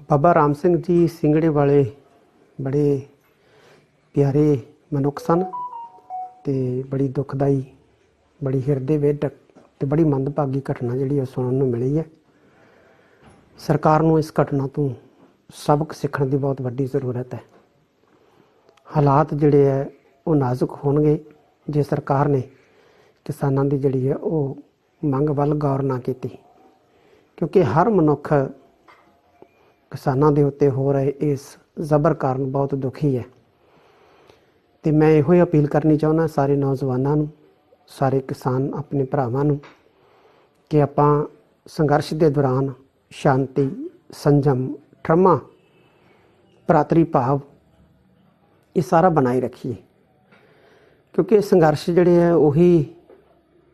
ਬਾਬਾ ਰਾਮ ਸਿੰਘ ਜੀ ਸਿੰਗੜੇ ਵਾਲੇ ਬੜੇ ਪਿਆਰੇ ਮਨੁੱਖ ਸਨ ਤੇ ਬੜੀ ਦੁਖਦਾਈ, ਬੜੀ ਹਿਰਦੇ ਵੇਦਕ ਤੇ ਬੜੀ ਮੰਦਭਾਗੀ ਘਟਨਾ ਜਿਹੜੀ ਉਹ ਸੁਣਨ ਨੂੰ ਮਿਲੀ ਹੈ। ਸਰਕਾਰ ਨੂੰ ਇਸ ਘਟਨਾ ਤੋਂ ਸਬਕ ਸਿੱਖਣ ਦੀ ਬਹੁਤ ਵੱਡੀ ਜ਼ਰੂਰਤ ਹੈ। ਹਾਲਾਤ ਜਿਹੜੇ ਹੈ ਉਹ ਨਾਜ਼ੁਕ ਹੋਣਗੇ ਜੇ ਸਰਕਾਰ ਨੇ ਕਿਸਾਨਾਂ ਦੀ ਜਿਹੜੀ ਹੈ ਉਹ ਮੰਗ ਵੱਲ ਗੌਰ ਨਾ ਕੀਤੀ। ਕਿਉਂਕਿ ਹਰ ਮਨੁੱਖ ਕਿਸਾਨਾਂ ਦੇ ਉੱਤੇ ਹੋ ਰਹੇ ਇਸ ਜ਼ਬਰ ਕਾਰਨ ਬਹੁਤ ਦੁਖੀ ਹੈ। ਤੇ ਮੈਂ ਇਹੋ ਹੀ ਅਪੀਲ ਕਰਨੀ ਚਾਹੁੰਦਾ ਸਾਰੇ ਨੌਜਵਾਨਾਂ ਨੂੰ, ਸਾਰੇ ਕਿਸਾਨ ਆਪਣੇ ਭਰਾਵਾਂ ਨੂੰ ਕਿ ਆਪਾਂ ਸੰਘਰਸ਼ ਦੇ ਦੌਰਾਨ ਸ਼ਾਂਤੀ, ਸੰਜਮ, ਠਰਮਾ, ਭਰਾਤਰੀ ਭਾਵ ਇਹ ਸਾਰਾ ਬਣਾਈ ਰੱਖੀਏ। ਕਿਉਂਕਿ ਸੰਘਰਸ਼ ਜਿਹੜੇ ਹੈ ਉਹੀ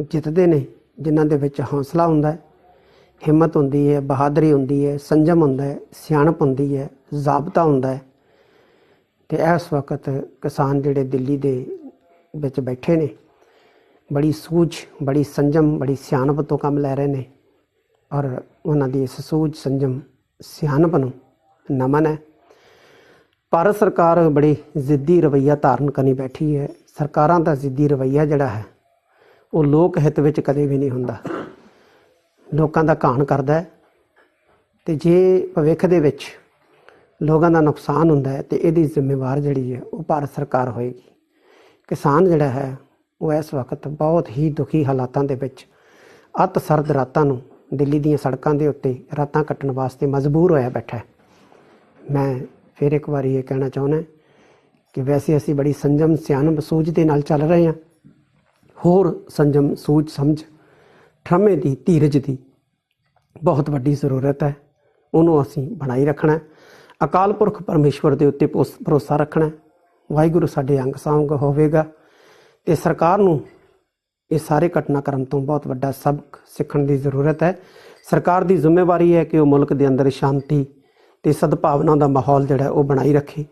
ਜਿੱਤਦੇ ਨੇ, ਜਿਨ੍ਹਾਂ ਦੇ ਵਿੱਚ ਹੌਸਲਾ ਹੁੰਦਾ ਹੈ। ਹਿੰਮਤ ਹੁੰਦੀ ਹੈ, ਬਹਾਦਰੀ ਹੁੰਦੀ ਹੈ, ਸੰਜਮ ਹੁੰਦਾ ਹੈ, ਸਿਆਣਪ ਹੁੰਦੀ ਹੈ, ਜ਼ਾਬਤਾ ਹੁੰਦਾ ਹੈ। ਤੇ ਇਸ ਵਕਤ ਕਿਸਾਨ ਜਿਹੜੇ ਦਿੱਲੀ ਦੇ ਵਿੱਚ ਬੈਠੇ ਨੇ, ਬੜੀ ਸੂਝ, ਬੜੀ ਸੰਜਮ, ਬੜੀ ਸਿਆਣਪ ਤੋਂ ਕੰਮ ਲੈ ਰਹੇ ਨੇ ਔਰ ਉਹਨਾਂ ਦੀ ਇਸ ਸੂਝ, ਸੰਜਮ, ਸਿਆਣਪ ਨੂੰ ਨਮਨ ਹੈ। ਭਾਰਤ ਸਰਕਾਰ ਬੜੀ ਜ਼ਿੱਦੀ ਰਵਈਆ ਧਾਰਨ ਕਰਨੀ ਬੈਠੀ ਹੈ। ਸਰਕਾਰਾਂ ਦਾ ਜ਼ਿੱਦੀ ਰਵਈਆ ਜਿਹੜਾ ਹੈ, ਉਹ ਲੋਕ ਹਿੱਤ ਵਿੱਚ ਕਦੇ ਵੀ ਨਹੀਂ ਹੁੰਦਾ। ਲੋਕਾਂ ਦਾ ਘਾਣ ਕਰਦਾ ਹੈ। ਤੇ ਜੇ ਭਵਿੱਖ ਦੇ ਵਿੱਚ ਲੋਕਾਂ ਦਾ ਨੁਕਸਾਨ ਹੁੰਦਾ ਹੈ, ਤੇ ਇਹਦੀ ਜ਼ਿੰਮੇਵਾਰ ਜਿਹੜੀ ਹੈ, ਉਹ ਭਾਰਤ ਸਰਕਾਰ ਹੋਏਗੀ। ਕਿਸਾਨ ਜਿਹੜਾ ਹੈ, ਉਹ ਇਸ ਵਕਤ ਬਹੁਤ ਹੀ ਦੁਖੀ ਹਾਲਾਤਾਂ ਦੇ ਵਿੱਚ ਅੱਤ ਸਰਦ ਰਾਤਾਂ ਨੂੰ ਦਿੱਲੀ ਦੀਆਂ ਸੜਕਾਂ ਦੇ ਉੱਤੇ ਰਾਤਾਂ ਕੱਟਣ ਵਾਸਤੇ ਮਜਬੂਰ ਹੋਇਆ ਬੈਠਾ ਹੈ। ਮੈਂ ਫਿਰ ਇੱਕ ਵਾਰੀ ਇਹ ਕਹਿਣਾ ਚਾਹੁੰਦਾ ਕਿ ਵੈਸੇ ਅਸੀਂ ਬੜੀ ਸੰਜਮ ਸਿਆਣਪ ਸੂਝ ਦੇ ਨਾਲ ਚੱਲ ਰਹੇ ਹਾਂ। ਹੋਰ ਸੰਜਮ ਸੂਝ ਸਮਝ ਠਰਮੇ ਦੀ ਧੀਰਜ ਦੀ ਬਹੁਤ ਵੱਡੀ ਜ਼ਰੂਰਤ ਹੈ। ਉਹਨੂੰ ਅਸੀਂ ਬਣਾਈ ਰੱਖਣਾ ਅਕਾਲ ਪੁਰਖ ਪਰਮੇਸ਼ਵਰ ਦੇ ਉੱਤੇ ਭਰੋਸ- ਭਰੋਸਾ ਰੱਖਣਾ ਵਾਹਿਗੁਰੂ ਸਾਡੇ ਅੰਗ ਸੰਗ ਹੋਵੇਗਾ ਤੇ ਸਰਕਾਰ ਨੂੰ ਇਹ ਸਾਰੇ ਘਟਨਾਕ੍ਰਮ ਤੋਂ ਬਹੁਤ ਵੱਡਾ ਸਬਕ ਸਿੱਖਣ ਦੀ ਜ਼ਰੂਰਤ ਹੈ। ਸਰਕਾਰ ਦੀ ਜ਼ਿੰਮੇਵਾਰੀ ਹੈ ਕਿ ਉਹ ਮੁਲਕ ਦੇ ਅੰਦਰ ਸ਼ਾਂਤੀ ਤੇ ਸਦਭਾਵਨਾ ਦਾ ਮਾਹੌਲ ਜਿਹੜਾ ਉਹ ਬਣਾਈ ਰੱਖੇ।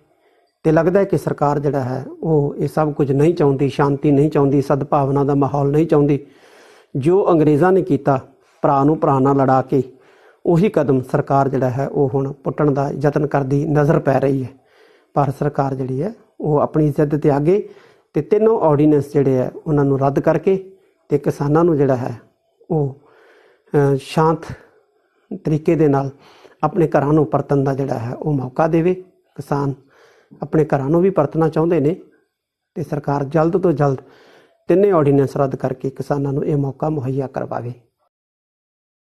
ਤੇ ਲੱਗਦਾ ਹੈ ਕਿ ਸਰਕਾਰ ਜਿਹੜਾ ਹੈ, ਉਹ ਇਹ ਸਭ ਕੁਝ ਨਹੀਂ ਚਾਹੁੰਦੀ, ਸ਼ਾਂਤੀ ਨਹੀਂ ਚਾਹੁੰਦੀ, ਸਦਭਾਵਨਾ ਦਾ ਮਾਹੌਲ ਨਹੀਂ ਚਾਹੁੰਦੀ। ਜੋ ਅੰਗਰੇਜ਼ਾਂ ਨੇ ਕੀਤਾ, ਭਰਾ ਨੂੰ ਭਰਾ ਨਾਲ ਲੜਾ ਕੇ, ਉਹੀ ਕਦਮ ਸਰਕਾਰ ਜਿਹੜਾ ਹੈ, ਉਹ ਹੁਣ ਪੁੱਟਣ ਦਾ ਯਤਨ ਕਰਦੀ ਨਜ਼ਰ ਪੈ ਰਹੀ ਹੈ। ਪਰ ਸਰਕਾਰ ਜਿਹੜੀ ਹੈ, ਉਹ ਆਪਣੀ ਜ਼ਿੱਦ ਤੇ ਆਗੇ ਤੇ ਤਿੰਨੋਂ ਆਰਡੀਨੈਂਸ ਜਿਹੜੇ ਹੈ, ਉਹਨਾਂ ਨੂੰ ਰੱਦ ਕਰਕੇ ਤੇ ਕਿਸਾਨਾਂ ਨੂੰ ਜਿਹੜਾ ਹੈ, ਉਹ ਸ਼ਾਂਤ ਤਰੀਕੇ ਦੇ ਨਾਲ ਆਪਣੇ ਘਰਾਂ ਨੂੰ ਪਰਤਣ ਦਾ ਜਿਹੜਾ ਹੈ, ਉਹ ਮੌਕਾ ਦੇਵੇ। ਕਿਸਾਨ ਆਪਣੇ ਘਰਾਂ ਨੂੰ ਵੀ ਪਰਤਣਾ ਚਾਹੁੰਦੇ ਨੇ ਤੇ ਸਰਕਾਰ ਜਲਦ ਤੋਂ ਜਲਦ ਤਿੰਨੇ ਆਰਡੀਨੈਂਸ ਰੱਦ ਕਰਕੇ ਕਿਸਾਨਾਂ ਨੂੰ ਇਹ ਮੌਕਾ ਮੁਹੱਈਆ ਕਰਵਾਵੇ।